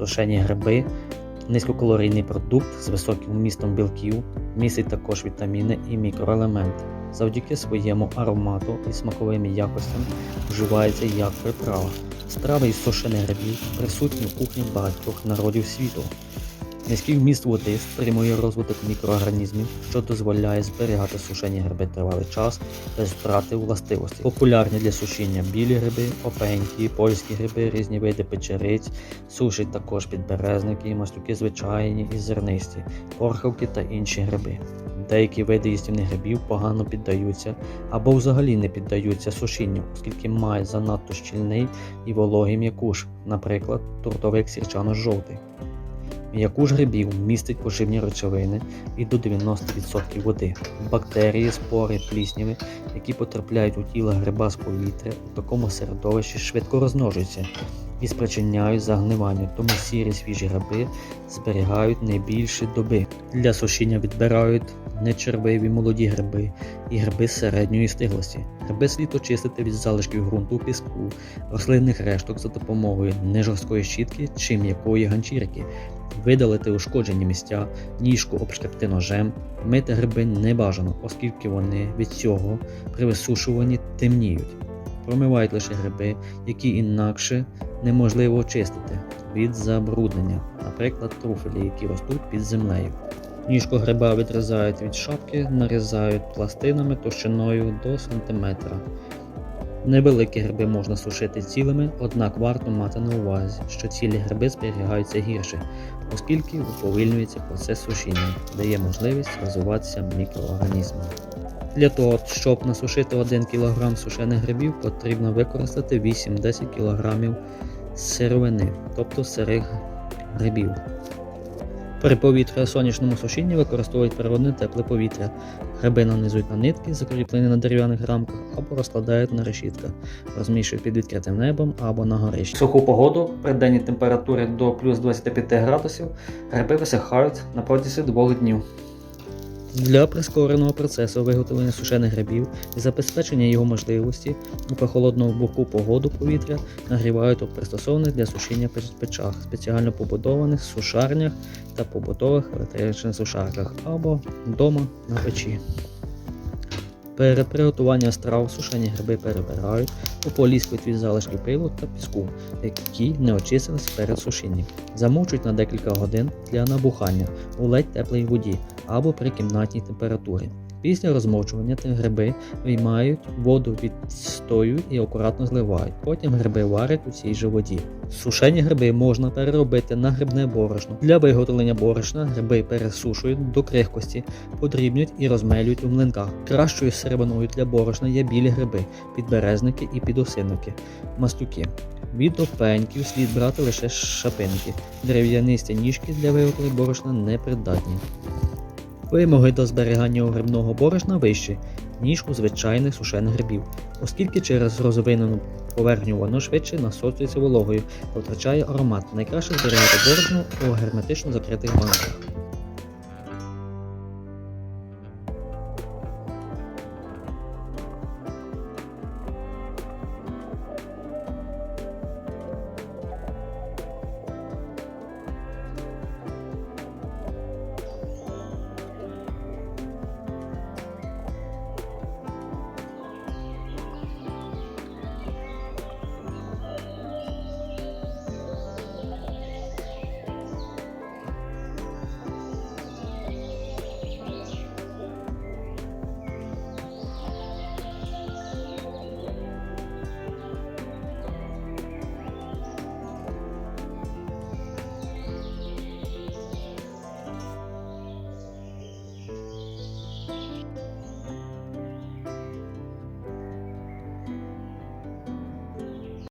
Сушені гриби низькокалорійний продукт з високим вмістом білків, містить також вітаміни і мікроелементи. Завдяки своєму аромату і смаковим якостям вживається як приправа. Страви із сушених грибів присутні в кухні багатьох народів світу. Низький вміст води стримує розвиток мікроорганізмів, що дозволяє зберігати сушені гриби тривалий час без втрати властивості. Популярні для сушіння білі гриби, опенькі, польські гриби, різні види печериць, сушать також підберезники, маслюки звичайні і зернисті, порхавки та інші гриби. Деякі види їстівних грибів погано піддаються або взагалі не піддаються сушінню, оскільки мають занадто щільний і вологий м'якуш, наприклад, туртовик сірчано-жовтий. М'якуш грибів містить поживні речовини і до 90% води. Бактерії, спори, плісняви, які потрапляють у тіло гриба з повітря, у такому середовищі швидко розмножуються і спричиняють загнивання, тому сірі свіжі гриби зберігають не більше доби. Для сушіння відбирають нечервиві молоді гриби і гриби середньої стиглості. Гриби слід очистити від залишків ґрунту, піску, рослинних решток за допомогою нежорсткої щітки чи м'якої ганчірки, видалити ушкоджені місця, ніжку обшкребти ножем. Мити гриби не бажано, оскільки вони від цього при висушуванні темніють. Промивають лише гриби, які інакше неможливо очистити від забруднення, наприклад, труфелі, які ростуть під землею. Ніжку гриба відрізають від шапки, нарізають пластинами товщиною до сантиметра. Невеликі гриби можна сушити цілими, однак варто мати на увазі, що цілі гриби зберігаються гірше, оскільки уповільнюється процес сушіння, дає можливість розвиватися мікроорганізмам. Для того, щоб насушити 1 кг сушених грибів, потрібно використати 8-10 кг сировини, тобто сирих грибів. При повітря сонячному сушінні використовують природне тепле повітря. Гриби нанизують на нитки, закріплені на дерев'яних рамках, або розкладають на решітках, розміщують під відкритим небом або на горищі. В суху погоду при денній температурі до плюс 25 градусів гриби висихають на протязі двох днів. Для прискореного процесу виготовлення сушених грибів і забезпечення його можливості у прохолодному боку погоду повітря нагрівають у пристосованих для сушіння печах, спеціально побудованих сушарнях та побутових електричних сушарках або вдома на печі. Перед приготуванням страв сушені гриби перебирають, ополіскують від залишків пилу та піску, які не очистились перед сушінням. Замовчують на декілька годин для набухання у ледь теплій воді або при кімнатній температурі. Після розмочування гриби виймають воду від стою і акуратно зливають. Потім гриби варять у цій же воді. Сушені гриби можна переробити на грибне борошно. Для виготовлення борошна гриби пересушують до крихкості, подрібнюють і розмелюють у млинках. Кращою сировиною для борошна є білі гриби, підберезники і підосинники, маслюки. Від опеньків слід брати лише шапинки. Дерев'янисті ніжки для виготовлення борошна непридатні. Вимоги до зберігання грибного борошна вищі, ніж у звичайних сушених грибів, оскільки через розвинену поверхню воно швидше насочується вологою та втрачає аромат. Найкраще зберігати борошно у герметично закритих банках.